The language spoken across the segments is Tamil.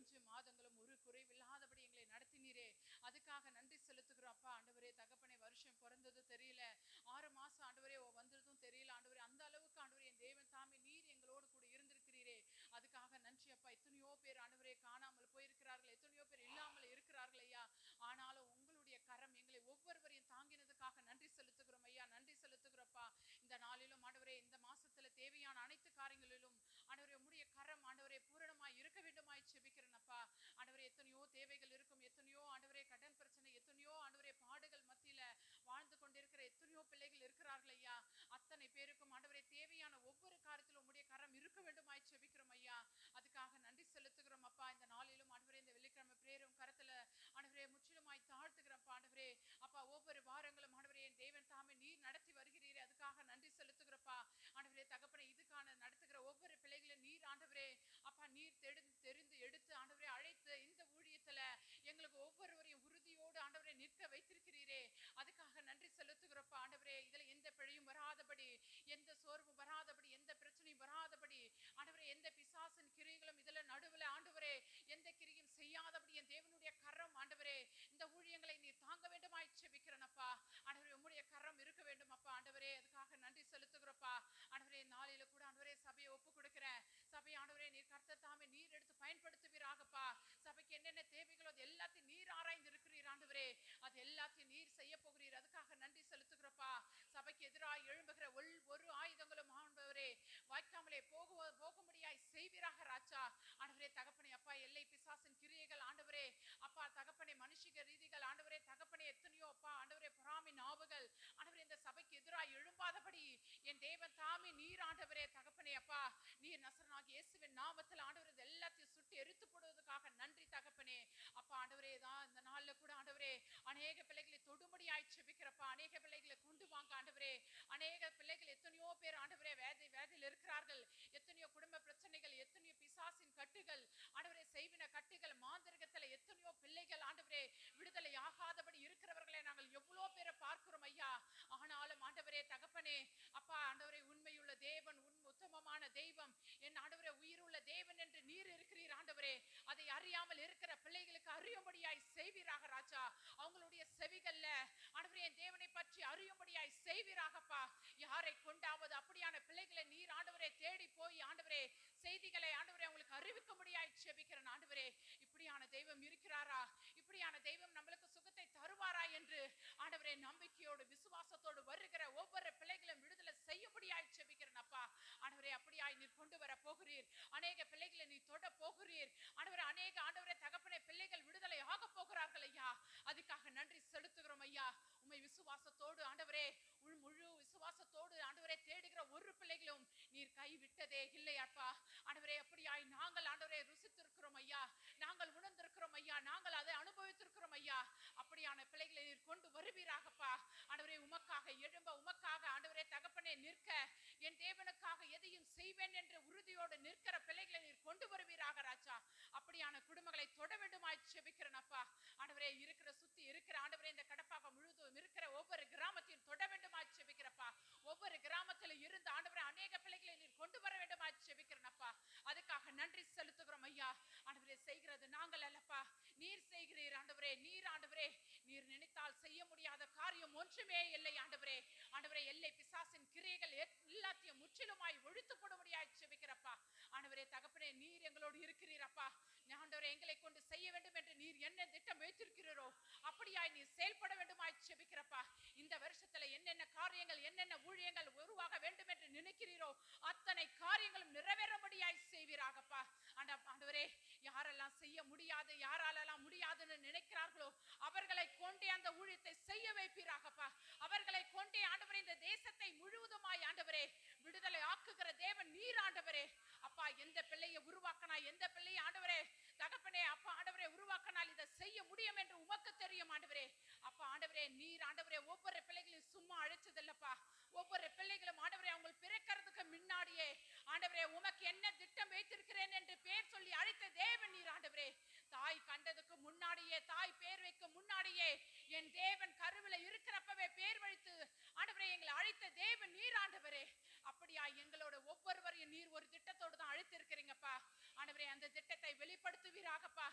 அஞ்சு மாதங்களும் ஒரு குறைவில்லாதபடி எங்களை நடத்தினீரே. அதுக்காக நன்றி செலுத்துகிறோம். அப்பா ஆண்டவரே தகப்பனை வருஷம் பிறந்தது தெரியல. ஆறு மாசம் ஆண்டவரே வந்ததும் தெரியல. ஆண்டவரே அந்த அளவுக்கு ஆண்டவரே என் தேவன் தாமே நீர் எங்களோடு கூட இருந்திருக்கிறீரே. அதுக்காக நன்றி அப்பா. எத்தனையோ பேர் ஆண்டவரே காணாமல் போயிருக்கிறார்கள். எத்தனையோ பேர் இல்லாமல் இருக்கிறார்கள் ஐயா. ஆனாலும் உங்களுடைய கரம் எங்களை ஒவ்வொருவரையும் தாங்கினதுக்காக நன்றி செலுத்துகிறோம் ஐயா. நன்றி செலுத்துகிறப்பா இந்த நாளிலும் ஆண்டவரே இந்த மாசத்துல தேவையான அனைத்து காரியங்களிலும் ஆண்டவரே உம்முடைய கரம் ஆண்டவரே பூரணமாய் இருக்க வேண்டும் எத்தனையோ தேவைகள் இருக்கும் எத்தனையோ ஆண்டவரே கடன் பிரச்சனை எத்தனையோ ஆண்டவரே பாடுகள் மத்தியில வாழ்ந்து கொண்டிருக்கிற எத்தனையோ பிள்ளைகள் இருக்கிறார்கள் ஐயா. அத்தனை பேருக்கும் ஆண்டவரே தேவையான ஒவ்வொரு காரியத்திலும் உம்முடைய கரம் இருக்க வேண்டுமாய் செபிக்கிறோம் ஐயா. அதுக்காக நன்றி செலுத்துகிறோம் அப்பா. இந்த நாளிலும் ஆண்டவரே இந்த வெள்ளிக்கிழமை பிரேரும் கரத்துல ஆண்டவரே முற்றிலுமாய் தாழ்த்துகிறோம் ஆண்டவரே. அப்பா ஒவ்வொரு வாரங்களும் ஆண்டவரே என் தேவன் தாமே நீர் நடத்தி வருகிறீரே. அதுக்காக நன்றி செலுத்துகிறப்பா ஆண்டவரே தகப்பனை இதுக்கான நடத்துகிற ஒவ்வொரு பிள்ளைகளையும் நீர் ஆண்டவரே அப்பா நீர் தெரிந்து தெரிந்து எடுத்து ஆண்டவரே அழைத்து இந்த ஊழியத்துல எங்களுக்கு ஒவ்வொருவரையும் உறுதியோடு ஆண்டவரே நிற்க வைத்திருக்கிறீரே அதுக்காக நன்றி செலுத்துகிறப்பா ஆண்டவரே இதுல எந்த பிழையும் வராதபடி எந்த சோர்வும் வராதபடி எந்த பிரச்சனையும் வராதபடி ஆண்டவரே எந்த பிசாசின் கிரியைகளும் இதுல நடுவுல ஆண்டவரே எந்த கிரியும் செய்யாதபடி என் தேவனுடைய கரம் ஆண்டவரே இந்த ஊழியங்களை நீர் தாங்க வேண்டுமாய் செபிக்கிறனப்பா ஆண்டவரே உம்முடைய கரம் இருக்க வேண்டும் அப்பா ஆண்டவரே அதுக்காக நன்றி செலுத்துகிறப்பா ஆண்டவரே நாளில கூட ஆண்டவரே சபையை ஒப்பு கொடுக்கிறேன் சபை ஆண்டவரே நீர் கர்த்தர் தாமே நீர் எடுத்து பயன்படுத்துவீராகப்பா. சபைக்கு என்னென்ன தேவைகளோ அது எல்லாத்தையும் நீர் ஆராய்ந்து இருக்கிறீர் ஆண்டவரே. அது எல்லாத்தையும் நீர் செய்ய போகிறீர். அதுக்காக நன்றி செலுத்துகிறப்பா. சபைக்கு எதிராக எழும்புகிற ஒல் ஒரு ஆயுதங்களும் ஆண்டவரே வாய்க்காமலே போக போகும்படியாய் செய்வீராக ராஜா. ஆண்டவரே தகப்பனை அப்பா எல்லை பிசாசின் கிரியைகள் ஆண்டவரே. அப்பா தகப்பனை மனுஷிக ரீதிகள் ஆண்டவரே. தகப்பனை எத்தனையோ அப்பா ஆண்டவரே பொறாமை நாவுகள். ஆண்டவரே இந்த சபைக்கு எதிராக எழும்பாதபடி என் தேவன் தாமி நீர் ஆண்டவரே. தகப்பனே அப்பா நீர் நசரனாகி இயேசுவின் நாமத்தில் ஆண்டவர் இது எல்லாத்தையும் சுட்டு எரித்து போடுவதற்காக நன்றி தகப்பனே. அப்பா ஆண்டவரே தான் இந்த நாள்ல கூட ஆண்டவரே அநேக பிள்ளைகளை தொடுமுடியாய் செபிக்கிறப்பா. அநேக பிள்ளைகளை கொண்டு வாங்க ஆண்டவரே. அநேக பிள்ளைகள் எத்தனையோ பேர் ஆண்டவரே வேதை வேதையில் இருக்கிறார் எத்தனையோ குடும்ப பிரச்சனைகள் எத்தனையோ பிசாசின் கட்டுகள் ஆண்டவரே செய்வின கட்டுகள் மாந்திரிகத்துல எத்தனையோ பிள்ளைகள் ஆண்டவரே விடுதலை ஆகாதபடி இருக்கிறவர்களை நாங்கள் எவ்வளோ பேரை பார்க்கிறோம் ஐயா ஆனாலும் ஆண்டவரே தகப்பனே அப்பா ஆண்டவரே உண்மையுள்ள தேவன் உன் உத்தமமான தெய்வம் என் ஆண்டவரே உயிருள்ள தேவன் என்று நீர் இருக்கிறீர் ஆண்டவரே அதை அறியாமல் இருக்கிற பிள்ளைகளுக்கு அறியும்படியாய் செய்வீராக ராஜா. அவங்களுடைய செவிகள்ல ஆண்டவரே என் தேவனை பற்றி அறியும்படியாய் செய்வீராகப்பா யாரை கொண்டாவது அப்படியான பிள்ளைகளை நீர் ஆண்டவரே தேடி போய் ஆண்டவரே செய்திகளை ஆண்டவரே அவங்களுக்கு அறிவிக்கும்படியாய் செபிக்கிறேன் ஆண்டவரே இப்படியான தெய்வம் இருக்கிறாரா இப்படியான தெய்வம் நம்மளுக்கு சுகத்தை தருவாரா என்று ஆண்டவரே நம்பிக்கையோடு விசுவாசத்தோடு வருகிற ஒவ்வொரு பிள்ளைகளும் விடுதலை செய்யும்படியாய் செபிக்கிறேன் அப்பா ஆண்டவரே அப்படியாய் நீர் கொண்டு வர போகிறீர் அநேக பிள்ளைகளை நீ தொட போகிறீர் ஆண்டவரே அநேக ஆண்டவரே தகப்பனே பிள்ளைகள் விடுதலை ஆக போகிறார்கள் ஐயா அதுக்காக நன்றி செலுத்துகிறோம் ஐயா உம்மை விசுவாசத்தோடு ஆண்டவரே உள் முழு விசுவாசத்தோடு ஆண்டவரே தேடுகிற ஒரு பிள்ளைகளும் நீர் இருக்கிறதே இல்லை அப்பா. ஆண்டவரே எப்படியாய் நாங்கள் ஆண்டவரே ருசித்திருக்கிறோம் ஐயா. நாங்கள் உணர்ந்திருக்கிறோம் ஐயா. நாங்கள் அதை அனுபவித்திருக்கிறோம் ஐயா. அப்படியான பிள்ளைகளை நீர் கொண்டு வருவீராகப்பா. ஆண்டவரே உமக்காக எழும்ப உமக்காக ஆண்டவரே தகப்பனே நிற்க. என் தேவனுக்காக எதையும் செய்வேன் என்று உறுதியோடு நிற்கிற பிள்ளைகளை நீர் கொண்டு வருவீராக ராஜா. அப்படியான குடும்பங்களை தொட வேண்டுமாய் செபிக்கிறேன் அப்பா. ஆண்டவரே இருக்கிற ஆண்டவரே இந்த கடப்பாக முழுதும் இருக்கிற ஒவ்வொரு கிராமத்தையும் தொட வேண்டுமாய் செபிக்கிறப்பா ஒவ்வொரு கிராமத்துல இருந்து ஆண்டவரே அநேக பிள்ளைகளை நீர் கொண்டு வர வேண்டுமாய் செபிக்கிறேனப்பா அதுக்காக நன்றி செலுத்துகிறோம் ஐயா ஆண்டவரே செய்கிறது நாங்கள் அல்லப்பா நீர் செய்கிறீர் ஆண்டவரே நீர் ஆண்டவரே நீர் நினைத்தால் செய்ய முடியாத காரியம் ஒன்றுமே இல்லை ஆண்டவரே. ஆண்டவரே எல்லை பிசாசின் கிரியைகள் எல்லாத்தையும் முற்றிலுமாய் ஒழித்து போடும்படியாய் செபிக்கிறப்பா ஆண்டவரே தகப்பனே நீர் எங்களோடு இருக்கிறீரப்பா. ஆண்டவரே எங்களை கொண்டு செய்ய வேண்டும் என்று நீர் என்ன திட்டம் வைத்திருக்கிறீரோ அப்படியாய் நீர் செயல்பட வேண்டுமாய் செபிக்கிறப்பா இந்த வருஷத்துல என்னென்ன காரியங்கள் என்னென்ன ஊழியங்கள் உருவாக வேண்டும் என்று நினைக்கிறீரோ அத்தனை காரியங்களும் நிறைவேறும்படியாய் செய்வீராகப்பா. ஆண்டவரே யாரெல்லாம் செய்ய முடியாது யாராலெல்லாம் முடியாதுன்னு நினைக்கிறார்களோ அவர்களை கொண்டே அந்த ஊழியத்தை செய்ய வைப்பீராகப்பா அவர்களை கொண்டே ஆண்டவரே இந்த தேசத்தை முழுவதுமாய் ஆண்டவரே விடுதலை ஆக்குகிற தேவன் நீர் ஆண்டவரே. அப்பா எந்த பிள்ளையை உருவாக்கினா எந்த பிள்ளையை ஆண்டவரே தகப்பனே அப்பா ஆண்டவரே உருவாக்கினால் இதை செய்ய முடியும் என்று உமக்கு தெரியும் ஆண்டவரே அப்பா ஆண்டவரே நீர் ஆண்டவரே ஒவ்வொரு பிள்ளைகளையும் சும்மா அழைச்சதில்லப்பா ஒவ்வொரு பிள்ளைகளும் ஆண்டவரே அவங்க பிறக்கிறதுக்கு முன்னாடியே ஆண்டவரே உமக்கு என்ன திட்டம் வைத்திருக்கிறேன் என்று பேர் சொல்லி அழைத்த தேவன் நீர் ஆண்டவரே தாய் கண்டதுக்கு முன்னாடியே தாய் பேர் வைக்க முன்னாடியே என் தேவன் கருவில இருக்கிறப்பவே பேர் வைத்து ஆண்டவரே எங்களை அழைத்த தேவன் நீர் ஆண்டவரே அப்படியா எங்களோட ஒவ்வொருவரையும் நீர் ஒரு திட்டத்தோடு தான் அழைத்திருக்கிறீங்கப்பா ஆண்டவரே அந்த திட்டத்தை வெளிப்படுத்துவீராகப்பா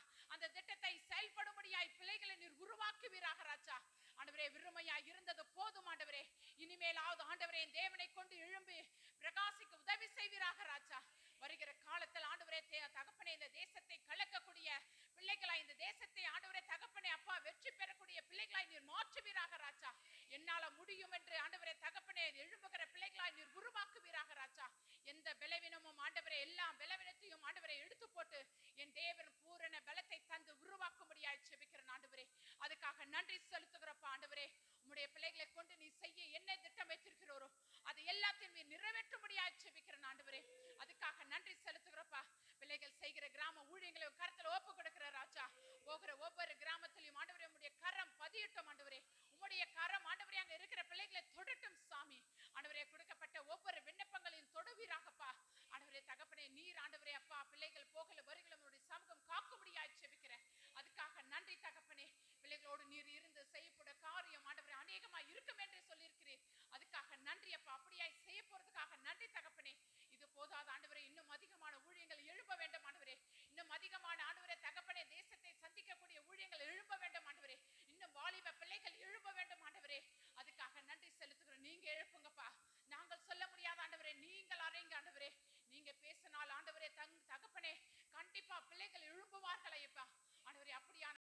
விருமையா இருந்தது போதும் ஆண்டவரே இனிமேலாவது ஆண்டவரே என் தேவனை கொண்டு எழும்பி பிரகாசிக்கு உதவி செய்வீராக ராஜா. வருகிற காலத்தில் ஆண்டவரே தகப்பனே இந்த தேசத்தை கலக்கக்கூடிய பிள்ளைகளா இந்த தேசத்தை ஆண்டவரே தகப்பனே அப்பா வெற்றி பெறக்கூடிய பிள்ளைகளாய் நீர் மாற்றுவீராக ராஜா. என்னால முடியும் என்று ஆண்டவரே தகப்பனே எழும்புகிற பிள்ளைகளாய் நீர் உருவாக்குவீராக ராஜா. எந்த பலவீனமும் ஆண்டவரே எல்லா பலவீனத்தையும் ஆண்டவரை எடுத்து போட்டு என் தேவன் பூரண பலத்தை தந்து உருவாக்கும்படியாய் செபிக்கிறேன் ஆண்டவரே. அதுக்காக நன்றி செலுத்துகிறேன் உம்முடைய பிள்ளைகளை கொண்டு நீ செய்ய என்ன திட்டம் வைத்திருக்கிறோரோ அது எல்லாத்தையும் நீ நிறைவேற்றும்படியாய்